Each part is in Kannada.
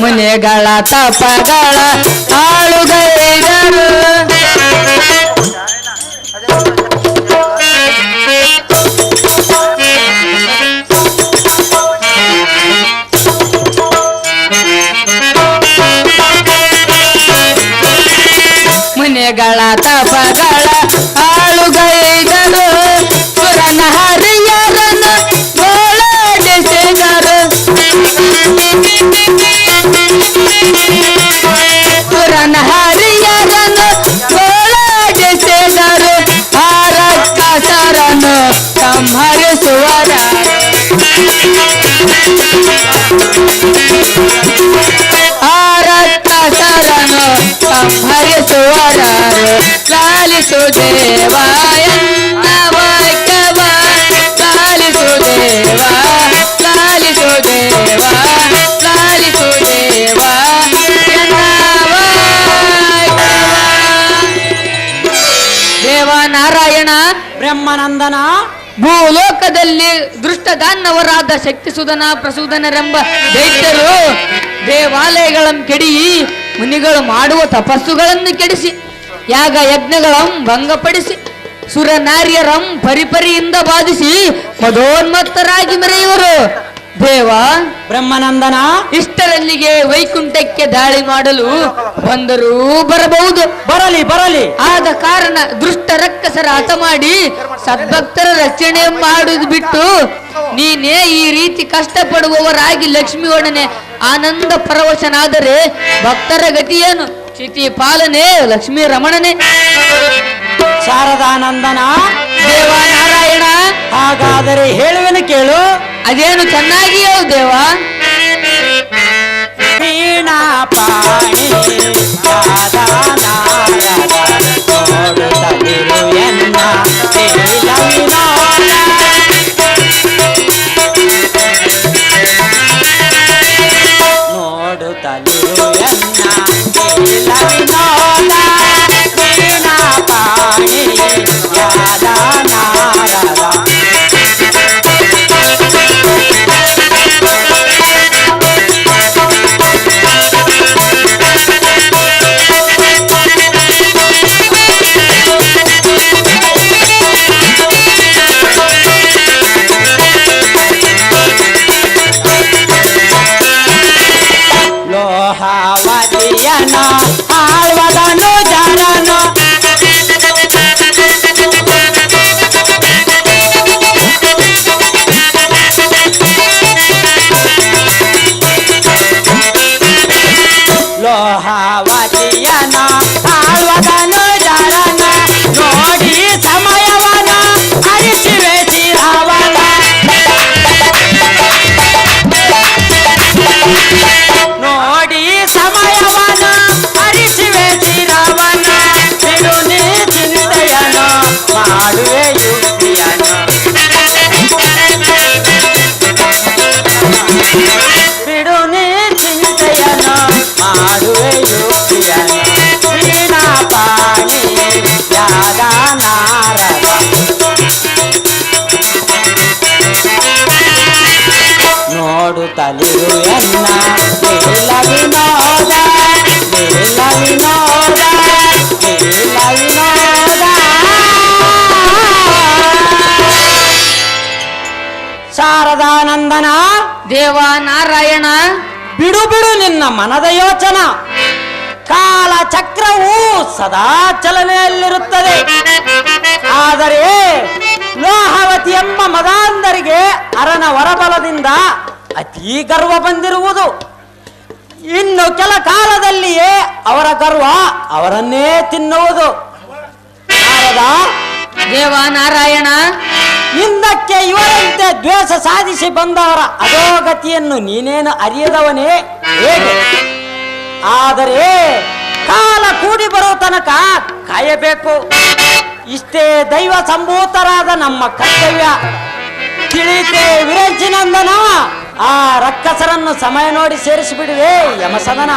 ಮುನಿಗಳ ತಪಗಳ ಆಳುಗೈದರು ಮುನಿಗಳ ತಪಗಳ ವಾಕ್ಯವ ಲಾಲಿಸು ದೇವ ಲಾಲಿಸು ದೇವ ಲಾಲಿಸು ದೇವ ಎನ್ನ ದೇವ ನಾರಾಯಣ ಬ್ರಹ್ಮಾನಂದನ ಭೂಲೋಕದಲ್ಲಿ ದಾನ್ನವರಾದ ಶಕ್ತಿಸುಧನ ಪ್ರಸೂದನರೆಂಬ ದೈತ್ಯರು ದೇವಾಲಯಗಳನ್ನು ಕೆಡಿ ಮುನಿಗಳು ಮಾಡುವ ತಪಸ್ಸುಗಳನ್ನು ಕೆಡಿಸಿ. ಯಾಗ ಯಜ್ಞಗಳಂ ಭಂಗಪಡಿಸಿ ಸುರ ನಾರ್ಯರಂ ಪರಿಪರಿಯಿಂದ ಬಾಧಿಸಿ ಮದೋನ್ಮತ್ತರಾಗಿ ಮೆರೆಯುವರು. ದೇವ ಬ್ರಹ್ಮನಂದನ ಇಷ್ಟರಲ್ಲಿಗೆ ವೈಕುಂಠಕ್ಕೆ ದಾಳಿ ಮಾಡಲು ಬಂದರೂ ಬರಬಹುದು. ಬರಲಿ ಬರಲಿ. ಆದ ಕಾರಣ ದುಷ್ಟ ರಕ್ಕಸರ ಹತ ಮಾಡಿ ಸದ್ಭಕ್ತರ ರಕ್ಷಣೆ ಮಾಡುವುದು ಬಿಟ್ಟು ನೀನೇ ಈ ರೀತಿ ಕಷ್ಟಪಡುವವರಾಗಿ ಲಕ್ಷ್ಮಿಯೊಡನೆ ಆನಂದ ಪರವಶನಾದರೆ ಭಕ್ತರ ಗತಿಯೇನು ಚಿತಿ ಪಾಲನೆ ಲಕ್ಷ್ಮೀ ರಮಣನೆ. ಶಾರದಾನಂದನ ದೇವ ನಾರಾಯಣ. ಹಾಗಾದರೆ ಹೇಳುವೆನು ಕೇಳು. ಅದೇನು ಚೆನ್ನಾಗಿ ಹೇಳು ದೇವ. ವೀಣಾ ಪಾಣಿ ಎನ್ನ ಶಾರದಾನಂದನ ದೇವ ನಾರಾಯಣ ಬಿಡು ಬಿಡು ನಿನ್ನ ಮನದ ಯೋಚನ. ಕಾಲ ಚಕ್ರವು ಸದಾ ಚಲನೆಯಲ್ಲಿರುತ್ತದೆ. ಆದರೆ ಲೋಹವತಿ ಎಂಬ ಮದಾಂಧರಿಗೆ ಅರನ ವರಬಲದಿಂದ ಅತೀ ಗರ್ವ ಬಂದಿರುವುದು. ಇನ್ನು ಕೆಲ ಕಾಲದಲ್ಲಿಯೇ ಅವರ ಗರ್ವ ಅವರನ್ನೇ ತಿನ್ನುವುದು. ನಾರದ ದೇವ ನಾರಾಯಣ ಹಿಂದಕ್ಕೆ ಇವರಂತೆ ದ್ವೇಷ ಸಾಧಿಸಿ ಬಂದವರ ಅಧೋಗತಿಯನ್ನು ನೀನೇನು ಅರಿಯದವನೇ? ಹೇಗೆ? ಆದರೆ ಕಾಲ ಕೂಡಿ ಬರೋ ತನಕ ಕಾಯಬೇಕು. ಇಷ್ಟೇ ದೈವ ಸಂಭೂತರಾದ ನಮ್ಮ ಕರ್ತವ್ಯ. ತಿಳಿತೆ ವಿರಂಚಿನಂದನ ಆ ರಕ್ಕಸರನ್ನು ಸಮಯ ನೋಡಿ ಸೇರಿಸಿಬಿಡುವೆ ಯಮಸದನ.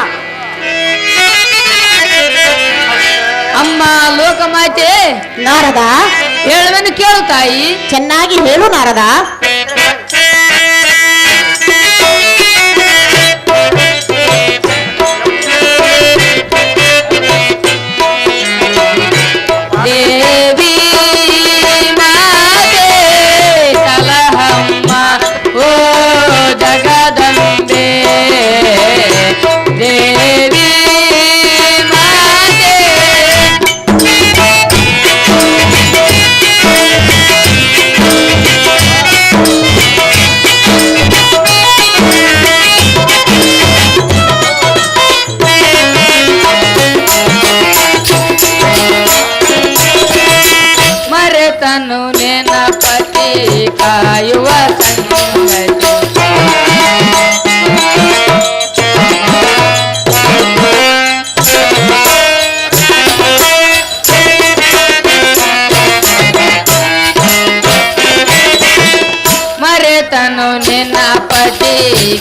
ಅಮ್ಮ ಲೋಕಮಾತೆ ನಾರದ. ಹೇಳುವೆನು ಕೇಳು ತಾಯಿ. ಚೆನ್ನಾಗಿ ಹೇಳು ನಾರದ.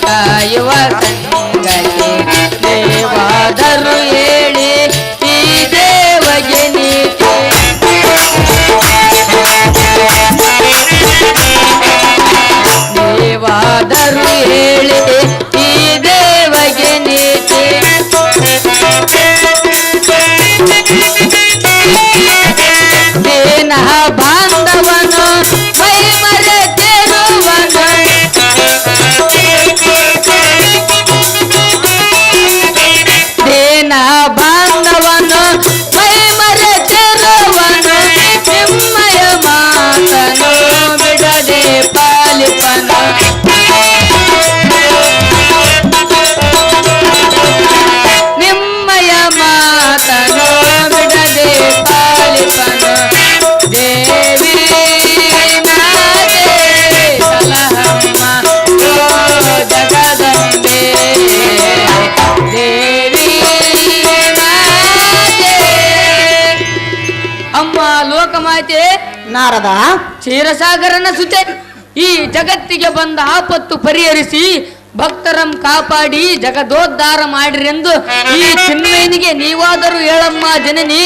ಕಾಯುವ ಸಂಗತಿ ದೇವಾದರು ಹೇಳಿ ಈ ದೇವಗೆ ನೀತಿ ದೇವಾದರು ಹೇಳಿ ನಾರದ ಕ್ಷೀರಸಾಗರನ ಸುತೆ ಈ ಜಗತ್ತಿಗೆ ಬಂದ ಆಪತ್ತು ಪರಿಹರಿಸಿ ಭಕ್ತರಂ ಕಾಪಾಡಿ ಜಗದೋದ್ಧಾರ ಮಾಡಿರೆಂದು ಈ ಚಿನ್ಮಯನಿಗೆ ನೀವಾದರೂ ಹೇಳಮ್ಮ ಜನನಿ.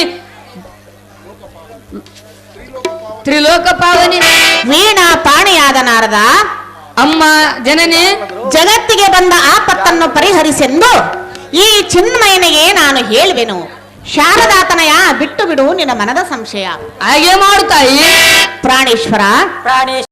ತ್ರಿಲೋಕ ಪಾವನಿ. ವೀಣಾ ಪಾಣಿಯಾದ ನಾರದ ಅಮ್ಮ ಜನನಿ. ಜಗತ್ತಿಗೆ ಬಂದ ಆಪತ್ತನ್ನು ಪರಿಹರಿಸೆಂದು ಈ ಚಿನ್ಮಯನಿಗೆ ನಾನು ಹೇಳುವೆನು. ಶಾರದಾತನಯ ಬಿಟ್ಟು ಬಿಡು ನಿನ್ನ ಮನದ ಸಂಶಯ. ಹಾಗೆ ಮಾಡು ತಾಯಿ ಪ್ರಾಣೇಶ್ವರ. ಪ್ರಾಣೇಶ್